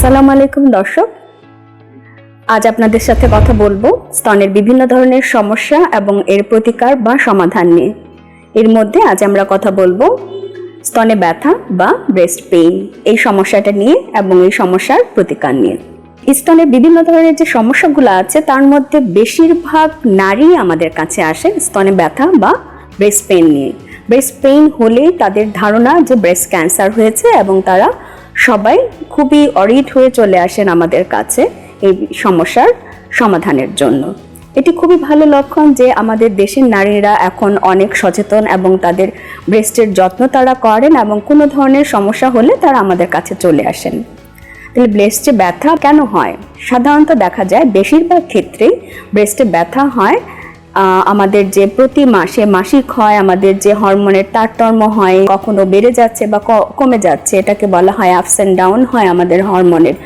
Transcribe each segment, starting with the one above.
আসসালামু আলাইকুম দর্শক। আজ আপনাদের সাথে কথা বলব স্তনের বিভিন্ন ধরনের সমস্যা এবং এর প্রতিকার বা সমাধান নিয়ে। এর মধ্যে আজ আমরা কথা বলব স্তনে ব্যথা বা ব্রেস্ট পেইন এই সমস্যাটা নিয়ে এবং এই সমস্যার প্রতিকার নিয়ে। স্তনে বিভিন্ন ধরনের যে সমস্যাগুলো আছে, তার মধ্যে বেশিরভাগ নারী আমাদের কাছে আসে স্তনে ব্যথা বা ব্রেস্ট পেইন নিয়ে। ব্রেস্ট পেইন হলেই তাদের ধারণা যে ব্রেস্ট ক্যান্সার হয়েছে এবং তারা সবাই খুবই অরিট হয়ে চলে আসেন আমাদের কাছে এই সমস্যার সমাধানের জন্য। এটি খুবই ভালো লক্ষণ যে আমাদের দেশের নারীরা এখন অনেক সচেতন এবং তাদের ব্রেস্টের যত্ন তারা করেন এবং কোনো ধরনের সমস্যা হলে তারা আমাদের কাছে চলে আসেন। তাহলে ব্রেস্টে ব্যথা কেন হয়? সাধারণত দেখা যায় বেশিরভাগ ক্ষেত্রেই ব্রেস্টে ব্যথা হয় আমাদের যে প্রতি মাসে মাসিক হয়, আমাদের যে হরমোনের তারতম্য হয়, কখনো বেড়ে যাচ্ছে বা কমে যাচ্ছে, এটাকে বলা হয় আপস অ্যান্ড ডাউন হয় আমাদের হরমোনের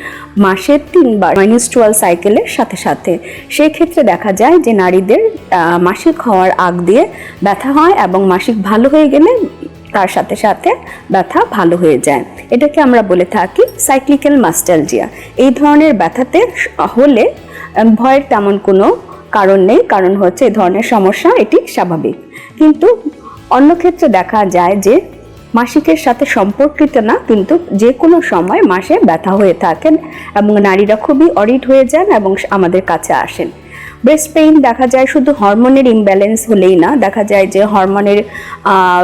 মাসে তিনবার মেনস্ট্রুয়াল সাইকেলের সাথে সাথে। সেই ক্ষেত্রে দেখা যায় যে নারীদের মাসিক হওয়ার আগ দিয়ে ব্যথা হয় এবং মাসিক ভালো হয়ে গেলে তার সাথে সাথে ব্যথা ভালো হয়ে যায়। এটাকে আমরা বলে থাকি সাইক্লিক্যাল মাস্টালজিয়া এই ধরনের ব্যথাতে হলে ভয়ের তেমন কোনো কারণ নেই, কারণ হচ্ছে এই ধরনের সমস্যা এটি স্বাভাবিক। কিন্তু অন্য ক্ষেত্রে দেখা যায় যে মাসিকের সাথে সম্পর্কিত না, কিন্তু যে কোনো সময় মাসে ব্যথা হয়ে থাকেন এবং নারীরা খুবই অরিট হয়ে যান এবং আমাদের কাছে আসেন। ব্রেস্ট পেইন দেখা যায় শুধু হরমোনের ইমব্যালেন্স হলেই না, দেখা যায় যে হরমোনের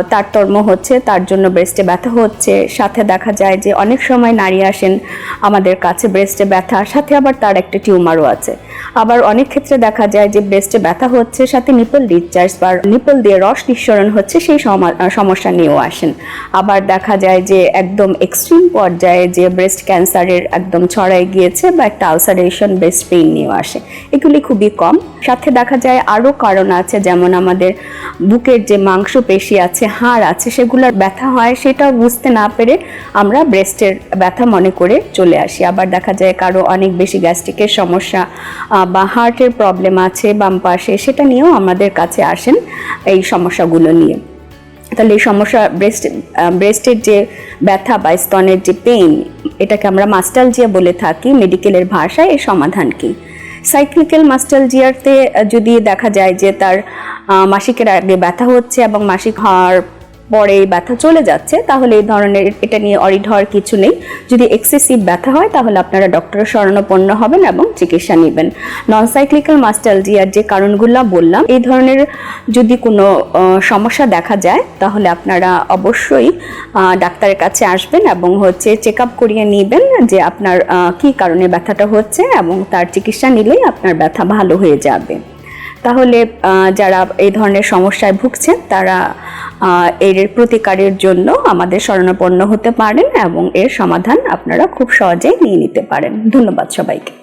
তারতম্য হচ্ছে, তার জন্য ব্রেস্টে ব্যথা হচ্ছে। সাথে দেখা যায় যে অনেক সময় নারী আসেন, আমাদের কাছে ব্রেস্টে ব্যথা, সাথে আবার তার একটা টিউমারও আছে। আবার অনেক ক্ষেত্রে দেখা যায় যে ব্রেস্টে ব্যথা হচ্ছে, সাথে নিপল ডিসচার্জ বা নিপল দিয়ে রস নিঃসরণ হচ্ছে, সেই সমা- সমস্যা নিয়েও আসেন। আবার দেখা যায় যে একদম এক্সট্রিম পর্যায়ে যে ব্রেস্ট ক্যান্সারের একদম ছড়াই গিয়েছে বা একটা আলসারেশন ব্রেস্ট পেইন নিয়েও আসে। এগুলি খুবই কম সাথে দেখা যায় আরও কারণ আছে, যেমন আমাদের বুকের যে মাংসপেশি আছে, হাড় আছে, সেগুলোর ব্যথা হয় সেটা বুঝতে না পেরে আমরা ব্রেস্টের ব্যথা মনে করে চলে আসি। আবার দেখা যায় কারও অনেক বেশি গ্যাস্ট্রিকের সমস্যা বা হার্টের প্রবলেম আছে, বাম পাশে, সেটা নিয়েও আমাদের কাছে আসেন এই সমস্যাগুলো নিয়ে। তাহলে এই সমস্যা ব্রেস্ট ব্রেস্টের যে ব্যথা বা স্তনের যে পেইন, এটাকে আমরা মাস্টালজিয়া বলে থাকি, মেডিকেলের ভাষায় এর সমাধান কি? সাইক্লিক্যাল মাস্টালজিয়াতে যদি দেখা যায় যে তার মাসিকের আগে ব্যথা হচ্ছে এবং মাসিক হওয়ার পরে এই ব্যথা চলে যাচ্ছে, তাহলে এই ধরনের এটা নিয়ে অরিড হওয়ার কিছু নেই। যদি এক্সেসিভ ব্যথা হয়, তাহলে আপনারা ডক্টরের শরণাপন্ন হবেন এবং চিকিৎসা নেবেন। নন সাইক্লিক্যাল মাস্টালজিয়ার যে কারণগুলো বললাম, এই ধরনের যদি কোনো সমস্যা দেখা যায়, তাহলে আপনারা অবশ্যই ডাক্তারের কাছে আসবেন এবং হচ্ছে চেক আপ করিয়ে নেবেন যে আপনার কী কারণে ব্যথাটা হচ্ছে এবং তার চিকিৎসা নিলেই আপনার ব্যথা ভালো হয়ে যাবে। তাহলে যারা এই ধরনের সমস্যায় ভুগছেন, তারা এর প্রতিকারের জন্য আমাদের শরণাপন্ন হতে পারেন এবং এর সমাধান আপনারা খুব সহজেই নিয়ে নিতে পারেন। ধন্যবাদ সবাইকে।